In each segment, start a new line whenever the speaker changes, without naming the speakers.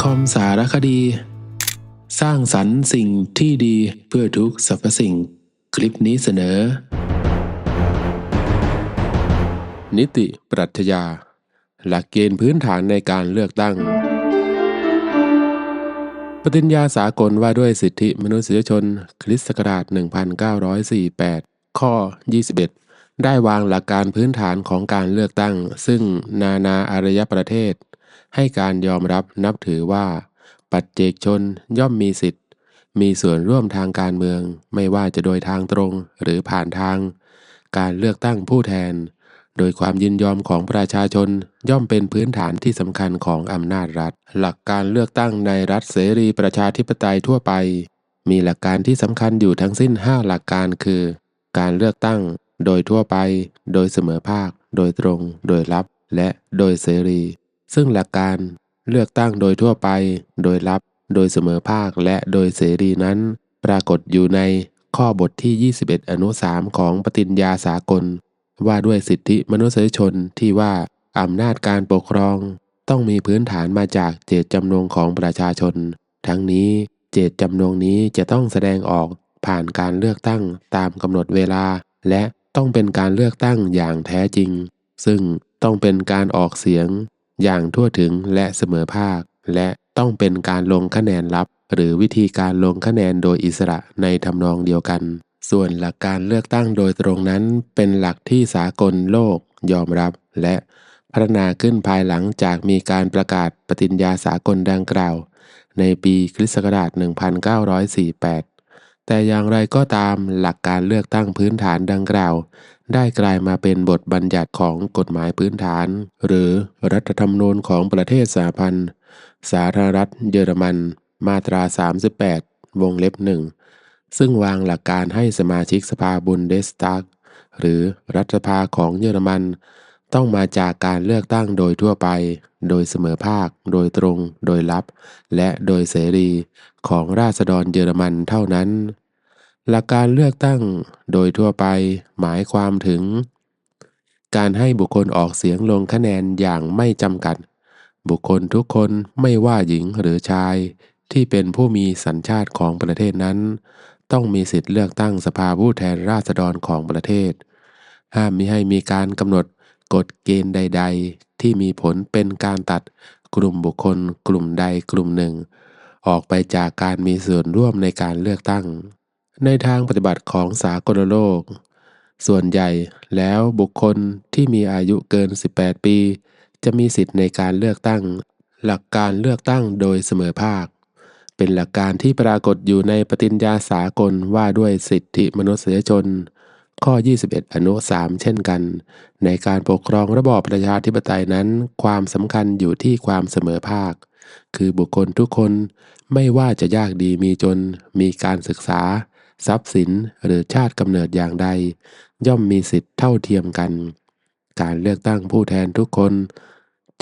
คอมสารคดี สร้างสรรค์สิ่งที่ดีเพื่อทุกสรรพสิ่ง คลิปนี้เสนอ นิติปรัชญา หลักเกณฑ์พื้นฐานในการเลือกตั้ง ปฏิญญาสากลว่าด้วยสิทธิมนุษยชน คริสต์ศักราช 1948 ข้อ 21 ได้วางหลักการพื้นฐานของการเลือกตั้ง ซึ่งนานาอารยประเทศ ให้การยอมรับนับถือว่า ปัจเจกชนย่อมมีสิทธิ์ มีส่วนร่วมทางการเมือง ไม่ว่าจะโดยทางตรงหรือผ่านทาง การเลือกตั้งผู้แทน โดยความยินยอมของประชาชนย่อมเป็นพื้นฐานที่สำคัญของอำนาจรัฐ หลักการเลือกตั้งในรัฐเสรีประชาธิปไตยทั่วไป มีหลักการที่สำคัญอยู่ทั้งสิ้น 5 หลักการคือ การเลือกตั้งโดยทั่วไป โดยเสมอภาค โดยตรง โดยลับ และโดยเสรี ซึ่งหลักการเลือกตั้งโดยทั่วไป โดยลับ โดยเสมอภาค และโดยเสรีนั้น ปรากฏอยู่ในข้อบทที่ 21 อนุ 3 ของปฏิญญาสากล ว่าด้วยสิทธิมนุษยชนที่ว่าอำนาจการปกครอง ต้องมีพื้นฐานมาจากเจตจำนงของประชาชน ทั้งนี้เจตจำนงนี้จะต้องแสดงออกผ่านการเลือกตั้งตามกำหนดเวลา และต้องเป็นการเลือกตั้งอย่างแท้จริง ซึ่งต้องเป็นการออกเสียง อย่างทั่วถึงและเสมอภาค และต้องเป็นการลงคะแนนลับ หรือวิธีการลงคะแนนโดยอิสระในทำนองเดียวกัน ส่วนหลักการเลือกตั้งโดยตรงนั้นเป็นหลักที่สากลโลกยอมรับ และพัฒนาขึ้นภายหลังจากมีการประกาศปฏิญญาสากลดังกล่าว ในปีคริสต์ศักราช 1948 แต่อย่างไรก็ตามหลักการเลือกตั้งพื้นฐานดังกล่าว ได้กลายมาเป็นบทบัญญัติของกฎหมายพื้นฐาน หรือรัฐธรรมนูญของประเทศสหพันธ์สาธารณรัฐเยอรมัน มาตรา 38 วงเล็บหนึ่งซึ่งวางหลักการให้สมาชิกสภาบุนเดสตักหรือรัฐสภาของเยอรมัน ต้องมาจากการเลือกตั้งโดยทั่วไป โดยเสมอภาค โดยตรง โดยลับ และโดยเสรีของราษฎรเยอรมันเท่านั้น หลักการเลือกตั้งโดยทั่วไปหมายความถึง การให้บุคคลออกเสียงลงคะแนนอย่างไม่จำกัด บุคคลทุกคนไม่ว่าหญิงหรือชาย ที่เป็นผู้มีสัญชาติของประเทศนั้น ต้องมีสิทธิเลือกตั้งสภาผู้แทนราษฎรของประเทศ ห้ามมิให้มีการกำหนดกฎเกณฑ์ใด ๆ ที่มีผลเป็นการตัดกลุ่มบุคคลกลุ่มใดกลุ่มหนึ่ง ออกไปจากการมีส่วนร่วมในการเลือกตั้ง ในทางปฏิบัติของสากลโลก ส่วนใหญ่แล้วบุคคลที่มีอายุเกิน 18 ปี จะมีสิทธิ์ในการเลือกตั้ง หลักการเลือกตั้งโดยเสมอภาค เป็นหลักการที่ปรากฏอยู่ในปฏิญญาสากลว่าด้วยสิทธิมนุษยชน ข้อ 21 อนุ 3 เช่นกัน ในการปกครองระบอบประชาธิปไตยนั้น ความสำคัญอยู่ที่ความเสมอภาค คือบุคคลทุกคนไม่ว่าจะยากดีมีจน มีการศึกษา ทรัพย์สินหรือชาติกำเนิดอย่างใด ย่อมมีสิทธิ์เท่าเทียมกัน การเลือกตั้งผู้แทนทุกคน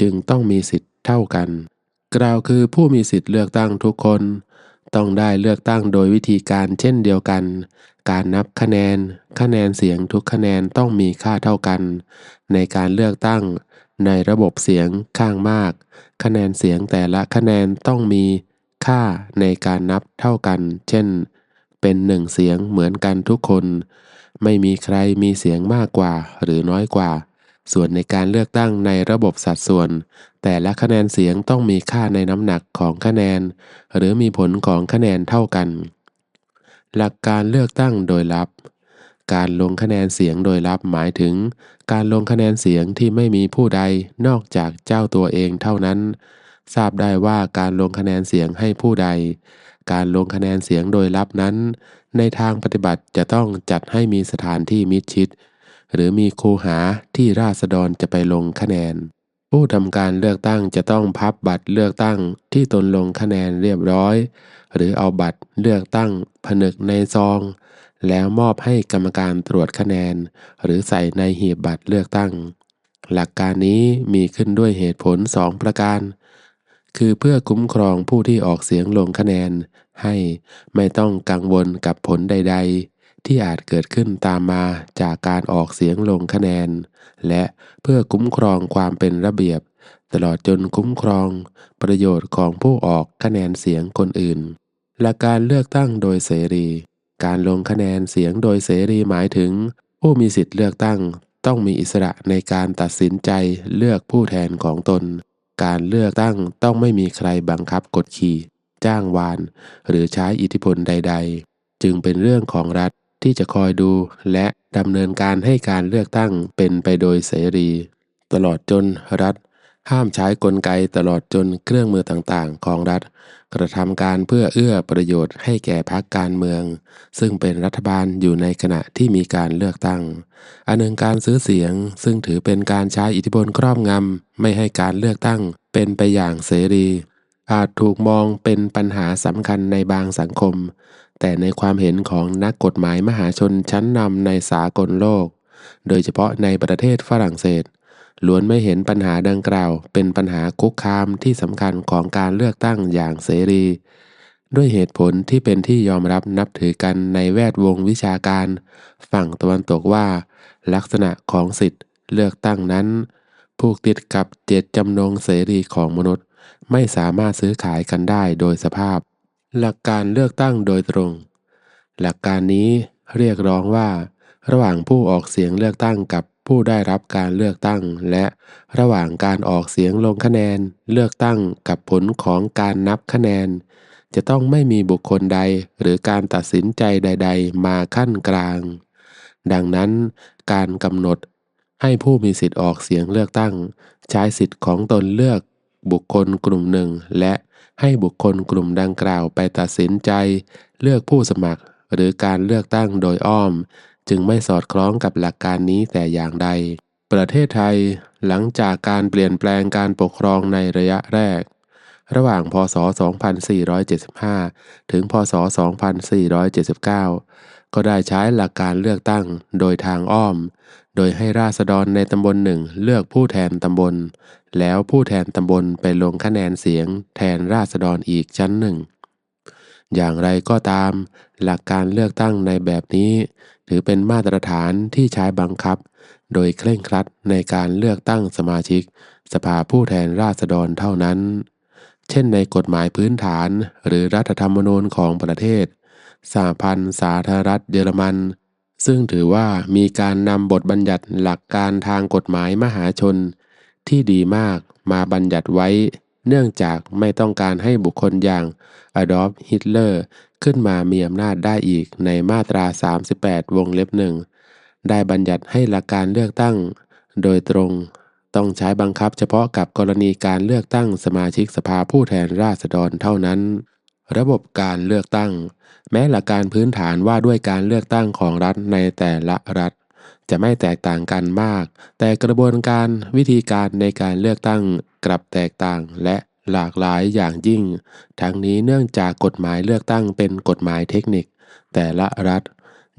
จึงต้องมีสิทธิ์เท่ากัน กล่าวคือผู้มีสิทธิ์เลือกตั้งทุกคน ต้องได้เลือกตั้งโดยวิธีการเช่นเดียวกัน การนับคะแนน คะแนนเสียงทุกคะแนนต้องมีค่าเท่ากัน ในการเลือกตั้ง ในระบบเสียงข้างมาก คะแนนเสียงแต่ละคะแนนต้องมีค่าในการนับเท่ากัน เช่น เป็นหนึ่งเสียงเหมือนกันทุกคน ไม่มีใครมีเสียงมากกว่าหรือน้อยกว่า ส่วนในการเลือกตั้งในระบบสัดส่วน แต่ละคะแนนเสียงต้องมีค่าในน้ำหนักของคะแนน หรือมีผลของคะแนนเท่ากัน หลักการเลือกตั้งโดยลับ การลงคะแนนเสียงโดยลับหมายถึง การลงคะแนนเสียงที่ไม่มีผู้ใดนอกจากเจ้าตัวเองเท่านั้น ทราบได้ว่าการลงคะแนนเสียงให้ผู้ใด การลงคะแนนเสียงโดยลับนั้น ในทางปฏิบัติจะต้องจัดให้มีสถานที่มิดชิด หรือมีคูหาที่ราษฎรจะไปลงคะแนน ผู้ทำการเลือกตั้งจะต้องพับบัตรเลือกตั้งที่ตนลงคะแนนเรียบร้อย หรือเอาบัตรเลือกตั้ง ผนึกในซอง แล้วมอบให้กรรมการตรวจคะแนน หรือใส่ในหีบบัตรเลือกตั้ง หลักการนี้มีขึ้นด้วยเหตุผลสองประการ คือเพื่อคุ้มครองผู้ที่ออกเสียงลงคะแนน ให้ไม่ต้องกังวลกับผลใด ๆ ที่อาจเกิดขึ้นตามมาจากการออกเสียงลงคะแนน และเพื่อคุ้มครองความเป็นระเบียบ ตลอดจนคุ้มครอง ประโยชน์ของผู้ออกคะแนนเสียงคนอื่น และการเลือกตั้งโดยเสรี การลงคะแนนเสียงโดยเสรีหมายถึง ผู้มีสิทธิ์เลือกตั้งต้องมีอิสระในการตัดสินใจเลือกผู้แทนของตน การเลือกตั้งต้องไม่มีใครบังคับกดขี่ จ้างวาน หรือใช้อิทธิพลใด ๆ จึงเป็นเรื่องของรัฐที่จะคอยดู และดำเนินการให้การเลือกตั้งเป็นไปโดยเสรี ตลอดจนรัฐ ห้ามใช้กลไกตลอดจนเครื่องมือต่างๆ ของรัฐ กระทำการเพื่อเอื้อประโยชน์ให้แก่พรรคการเมือง ซึ่งเป็นรัฐบาลอยู่ในขณะที่มีการเลือกตั้ง อันหนึ่งการซื้อเสียง ซึ่งถือเป็นการใช้อิทธิพลครอบงำไม่ให้การเลือกตั้งเป็นไปอย่างเสรี อาจถูกมองเป็นปัญหาสำคัญในบางสังคม แต่ในความเห็นของนักกฎหมายมหาชนชั้นนำในสากลโลก โดยเฉพาะในประเทศฝรั่งเศส ล้วนไม่เห็นปัญหาดังกล่าว เป็นปัญหาคุกคามที่สำคัญของการเลือกตั้งอย่างเสรี ด้วยเหตุผลที่เป็นที่ยอมรับนับถือกันในแวดวงวิชาการ ฝั่งตะวันตกว่า ลักษณะของสิทธิ์เลือกตั้งนั้น ผูกติดกับเจตจำนงเสรีของมนุษย์ ไม่สามารถซื้อขายกันได้โดยสภาพ หลักการเลือกตั้งโดยตรง หลักการนี้เรียกร้องว่า ระหว่างผู้ออกเสียงเลือกตั้งกับ ผู้ได้รับการเลือกตั้ง และระหว่างการออกเสียงลงคะแนนเลือกตั้งกับผลของการนับคะแนน จะต้องไม่มีบุคคลใดหรือการตัดสินใจใด ๆ มาขั้นกลาง ดังนั้นการกำหนดให้ผู้มีสิทธิ์ออกเสียงเลือกตั้ง ใช้สิทธิ์ของตนเลือกบุคคลกลุ่มหนึ่ง และให้บุคคลกลุ่มดังกล่าวไปตัดสินใจ เลือกผู้สมัคร หรือการเลือกตั้งโดยอ้อม จึงไม่สอดคล้องกับหลักการนี้แต่อย่างใด ประเทศไทยหลังจากการเปลี่ยนแปลงการปกครองในระยะแรก ระหว่าง พศ 2475 ถึง พศ 2479 ก็ได้ใช้หลักการเลือกตั้งโดยทางอ้อม โดยให้ราษฎรในตำบลหนึ่งเลือกผู้แทนตำบล แล้วผู้แทนตำบลไปลงคะแนนเสียง แทนราษฎรอีกชั้นหนึ่งอย่างไรก็ตาม หลักการเลือกตั้งในแบบนี้ ถือเป็นมาตรฐานที่ใช้บังคับ โดยเคร่งครัดในการเลือกตั้งสมาชิก สภาผู้แทนราษฎรเท่านั้น เช่นในกฎหมายพื้นฐาน หรือรัฐธรรมนูญของประเทศสหพันธ์สาธารณรัฐเยอรมัน ซึ่งถือว่ามีการนำบทบัญญัติหลักการทางกฎหมายมหาชน ที่ดีมากมาบัญญัติไว้ เนื่องจากไม่ต้องการให้บุคคลอย่างอดอล์ฟฮิตเลอร์ ขึ้นมามีอำนาจได้อีกในมาตรา 38 วงเล็บหนึ่งได้บัญญัติให้หลักการเลือกตั้ง โดยตรงต้องใช้บังคับเฉพาะกับกรณีการเลือกตั้งสมาชิกสภาผู้แทนราษฎรเท่านั้น ระบบการเลือกตั้ง แม้หลักการพื้นฐานว่าด้วยการเลือกตั้งของรัฐในแต่ละรัฐ จะไม่แตกต่างกันมาก แต่กระบวนการวิธีการในการเลือกตั้งกลับแตกต่างและ หลากหลายอย่างยิ่ง ทั้งนี้เนื่องจากกฎหมายเลือกตั้งเป็นกฎหมายเทคนิค แต่ละรัฐ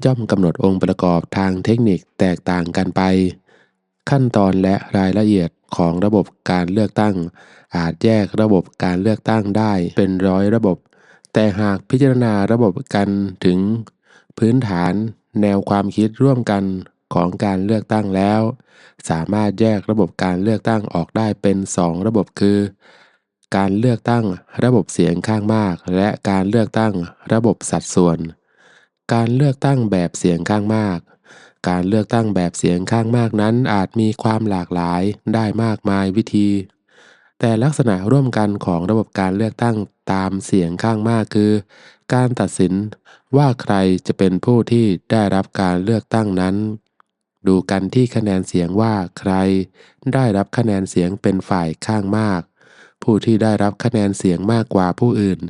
ย่อมกำหนดองค์ประกอบทางเทคนิคแตกต่างกันไป ขั้นตอนและรายละเอียดของระบบการเลือกตั้ง อาจแยกระบบการเลือกตั้งได้เป็นร้อยระบบ แต่หากพิจารณาระบบกันถึง พื้นฐานแนวความคิดร่วมกันของการเลือกตั้งแล้ว สามารถแยกระบบการเลือกตั้งออกได้เป็น 2 ระบบคือ การเลือกตั้งระบบเสียงข้างมาก และการเลือกตั้งระบบสัดส่วน การเลือกตั้งแบบเสียงข้างมาก การเลือกตั้งแบบเสียงข้างมากนั้นอาจมีความหลากหลายได้มากมายวิธี แต่ลักษณะร่วมกันของระบบการเลือกตั้งตามเสียงข้างมากคือ การตัดสินว่าใครจะเป็นผู้ที่ได้รับการเลือกตั้งนั้น ดูกันที่คะแนนเสียงว่าใครได้รับคะแนนเสียงเป็นฝ่ายข้างมาก ผู้ที่ได้รับคะแนนเสียงมากกว่าผู้อื่น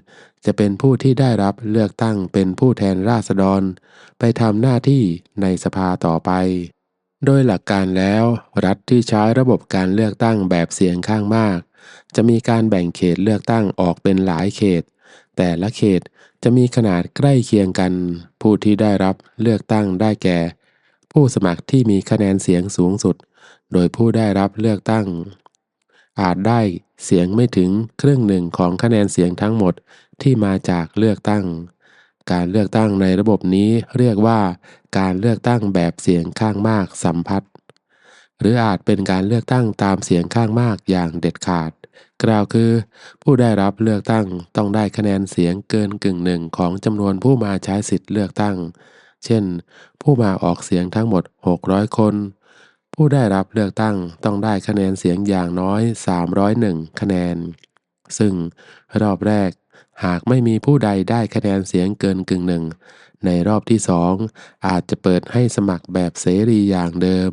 จะเป็นผู้ที่ได้รับเลือกตั้งเป็นผู้แทนราษฎร ไปทำหน้าที่ในสภาต่อไป โดยหลักการแล้ว รัฐที่ใช้ระบบการเลือกตั้งแบบเสียงข้างมาก จะมีการแบ่งเขตเลือกตั้งออกเป็นหลายเขต แต่ละเขตจะมีขนาดใกล้เคียงกัน ผู้ที่ได้รับเลือกตั้งได้แก่ ผู้สมัครที่มีคะแนนเสียงสูงสุด โดยผู้ได้รับเลือกตั้ง อาจได้เสียงไม่ถึงครึ่งหนึ่งของคะแนนเสียงทั้งหมดที่มาจากเลือกตั้ง การเลือกตั้งในระบบนี้เรียกว่า การเลือกตั้งแบบเสียงข้างมากสัมพัทธ์หรืออาจเป็นการเลือกตั้งตามเสียงข้างมากอย่างเด็ดขาด กล่าวคือ ผู้ได้รับเลือกตั้งต้องได้คะแนนเสียงเกินกึ่งหนึ่งของจำนวนผู้มาใช้สิทธิ์เลือกตั้ง เช่น ผู้มาออกเสียงทั้งหมด 600 คน ผู้ได้รับเลือกตั้งต้องได้คะแนนเสียงอย่างน้อย 301 คะแนน ซึ่งรอบแรกหากไม่มีผู้ใดได้คะแนนเสียงเกินกึ่งหนึ่ง ในรอบที่สองอาจจะเปิดให้สมัครแบบเสรีอย่างเดิม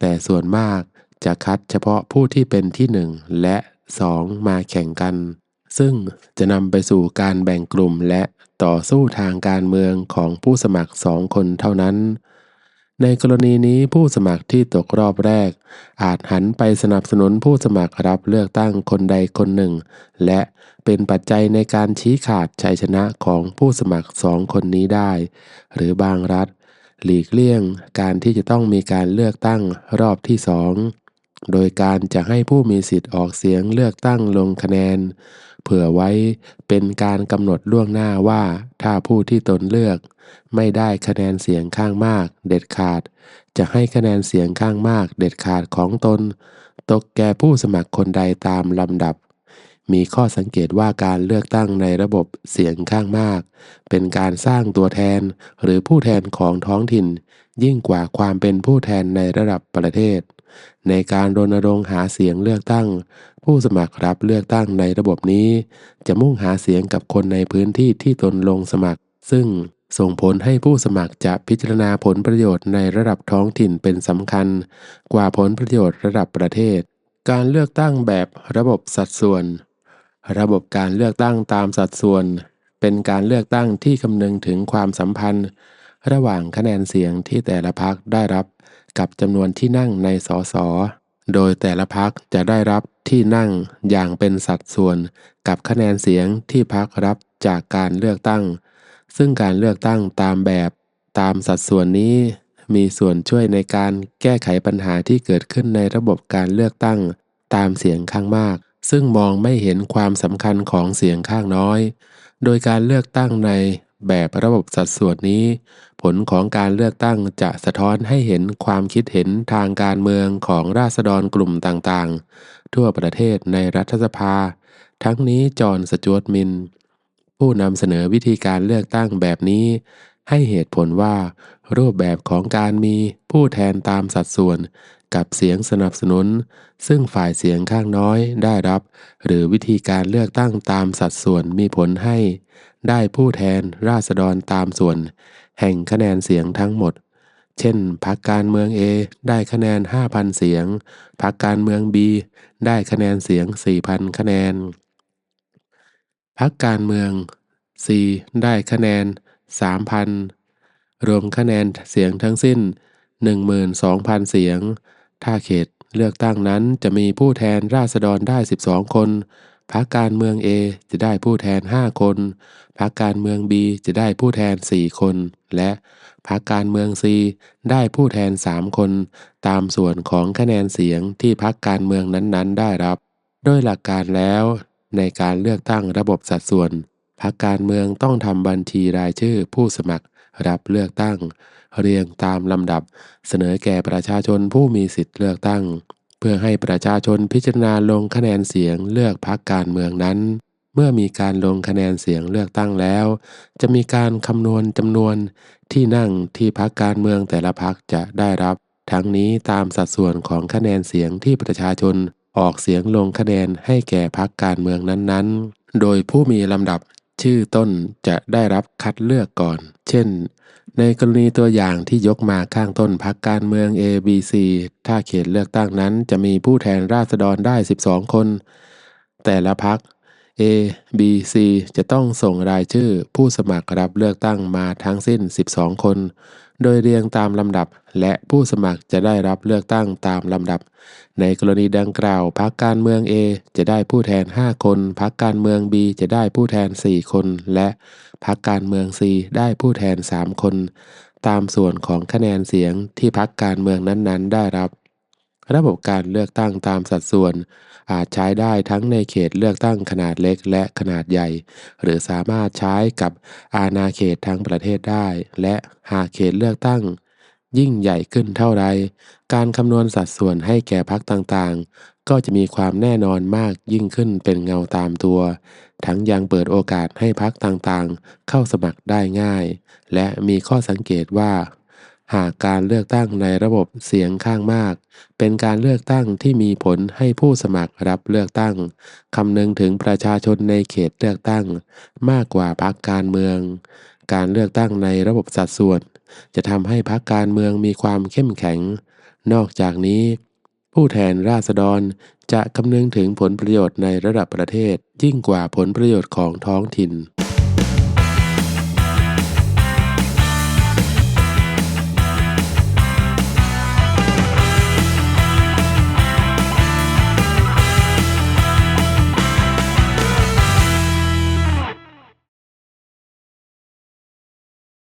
แต่ส่วนมากจะคัดเฉพาะผู้ที่เป็นที่หนึ่งและสองมาแข่งกัน ซึ่งจะนำไปสู่การแบ่งกลุ่มและต่อสู้ทางการเมืองของผู้สมัครสองคนเท่านั้น ในกรณีนี้ผู้สมัครที่ตกรอบแรก อาจหันไปสนับสนุนผู้สมัครรับเลือกตั้งคนใดคนหนึ่ง และเป็นปัจจัยในการชี้ขาดชัยชนะของผู้สมัครสองคนนี้ได้ หรือบางรัฐ หลีกเลี่ยงการที่จะต้องมีการเลือกตั้งรอบที่สอง โดยการจะให้ผู้มีสิทธิ์ออกเสียงเลือกตั้งลงคะแนน เผื่อไว้เป็นการกำหนดล่วงหน้าว่าถ้าผู้ที่ตนเลือก ไม่ได้คะแนนเสียงข้างมาก เด็ดขาด จะให้คะแนนเสียงข้างมาก เด็ดขาดของตน ตกแก่ผู้สมัครคนใดตามลำดับ มีข้อสังเกตว่าการเลือกตั้งในระบบเสียงข้างมาก เป็นการสร้างตัวแทนหรือผู้แทนของท้องถิ่น ยิ่งกว่าความเป็นผู้แทนในระดับประเทศ ในการรณรงค์หาเสียงเลือกตั้ง ผู้สมัครรับเลือกตั้งในระบบนี้ จะมุ่งหาเสียงกับคนในพื้นที่ที่ตนลงสมัคร ซึ่งส่งผลให้ผู้สมัครจะพิจารณาผลประโยชน์ในระดับท้องถิ่นเป็นสำคัญ กว่าผลประโยชน์ระดับประเทศ การเลือกตั้งแบบระบบสัดส่วน ระบบการเลือกตั้งตามสัดส่วน เป็นการเลือกตั้งที่คำนึงถึงความสัมพันธ์ ระหว่างคะแนนเสียงที่แต่ละพรรคได้รับ กับจำนวนที่นั่งในสส โดยแต่ละพรรคจะได้รับที่นั่งอย่างเป็นสัดส่วนกับคะแนนเสียงที่พรรครับจากการเลือกตั้ง ซึ่งการเลือกตั้งตามแบบตามสัดส่วนนี้ มีส่วนช่วยในการแก้ไขปัญหาที่เกิดขึ้นในระบบการเลือกตั้ง ตามเสียงข้างมาก ซึ่งมองไม่เห็นความสำคัญของเสียงข้างน้อย โดยการเลือกตั้งใน แบบระบบสัดส่วนนี้ ผลของการเลือกตั้งจะสะท้อนให้เห็นความคิดเห็นทางการเมืองของราษฎรกลุ่มต่างๆ ทั่วประเทศในรัฐสภา ทั้งนี้จอห์นสจวตมิน ผู้นำเสนอวิธีการเลือกตั้งแบบนี้ ให้เหตุผลว่า รูปแบบของการมีผู้แทนตามสัดส่วน กับเสียงสนับสนุน ซึ่งฝ่ายเสียงข้างน้อยได้รับ หรือวิธีการเลือกตั้งตามสัดส่วนมีผลให้ ได้ผู้แทนราษฎรตามส่วน แห่งคะแนนเสียงทั้งหมด เช่นพรรคการเมือง A ได้คะแนน 5,000 เสียงพรรคการเมือง B ได้คะแนนเสียง 4,000 คะแนนพรรคการเมือง C ได้คะแนน 3,000 รวมคะแนนเสียงทั้งสิ้น 12,000 เสียง ถ้าเขตเลือกตั้งนั้นจะมีผู้แทนราษฎรได้ 12 คนพรรคการเมือง A จะได้ผู้แทน 5 คน พรรคการเมือง B จะได้ผู้แทน 4 คน และพรรคการเมือง C ได้ผู้แทน 3 คน ตามส่วนของคะแนนเสียงที่พรรคการเมืองนั้นๆ ได้รับ โดยหลักการแล้ว ในการเลือกตั้งระบบสัดส่วน พรรคการเมืองต้องทำบัญชีรายชื่อผู้สมัคร รับเลือกตั้ง เรียงตามลำดับ เสนอแก่ประชาชนผู้มีสิทธิ์เลือกตั้ง เพื่อให้ประชาชนพิจารณาลงคะแนนเสียงเลือกพรรคการเมืองนั้น เมื่อมีการลงคะแนนเสียงเลือกตั้งแล้ว จะมีการคำนวณจำนวนที่นั่งที่พรรคการเมืองแต่ละพรรคจะได้รับ ทั้งนี้ตามสัดส่วนของคะแนนเสียงที่ประชาชนออกเสียงลงคะแนนให้แก่พรรคการเมืองนั้นๆ โดยผู้มีลำดับ ชื่อต้นจะได้รับคัดเลือกก่อน เช่น ในกรณีตัวอย่างที่ยกมาข้างต้นพรรคการเมือง A B C ถ้าเขตเลือกตั้งนั้นจะมีผู้แทนราษฎรได้ 12 คน แต่ละพรรค A B C จะต้องส่งรายชื่อผู้สมัครรับเลือกตั้งมาทั้งสิ้น 12 คน โดยเรียงตามลำดับ และผู้สมัครจะได้รับเลือกตั้งตามลำดับ ในกรณีดังกล่าวพรรคการเมือง A จะได้ผู้แทน 5 คนพรรคการเมือง B จะได้ผู้แทน 4 คน และพรรคการเมือง C ได้ผู้แทน 3 คน ตามส่วนของคะแนนเสียงที่พรรคการเมืองนั้นๆ ได้รับ ระบบการเลือกตั้งตามสัดส่วน อาจใช้ได้ทั้งในเขตเลือกตั้งขนาดเล็กและขนาดใหญ่ หรือสามารถใช้กับอาณาเขตทั้งประเทศได้ และหากเขตเลือกตั้ง ยิ่งใหญ่ขึ้นเท่าไร การคำนวณสัดส่วนให้แก่พรรคต่างๆ ก็จะมีความแน่นอนมากยิ่งขึ้นเป็นเงาตามตัว ทั้งยังเปิดโอกาสให้พรรคต่างๆ เข้าสมัครได้ง่าย และมีข้อสังเกตว่า หากการเลือกตั้งในระบบเสียงข้างมาก เป็นการเลือกตั้งที่มีผลให้ผู้สมัครรับเลือกตั้งคำนึงถึงประชาชนในเขตเลือกตั้ง มากกว่าพรรคการเมือง การเลือกตั้งในระบบสัดส่วน จะทำให้พรรคการเมืองมีความเข้มแข็ง นอกจากนี้ ผู้แทนราษฎรจะคำนึงถึงผลประโยชน์ในระดับประเทศยิ่งกว่าผลประโยชน์ของท้องถิ่น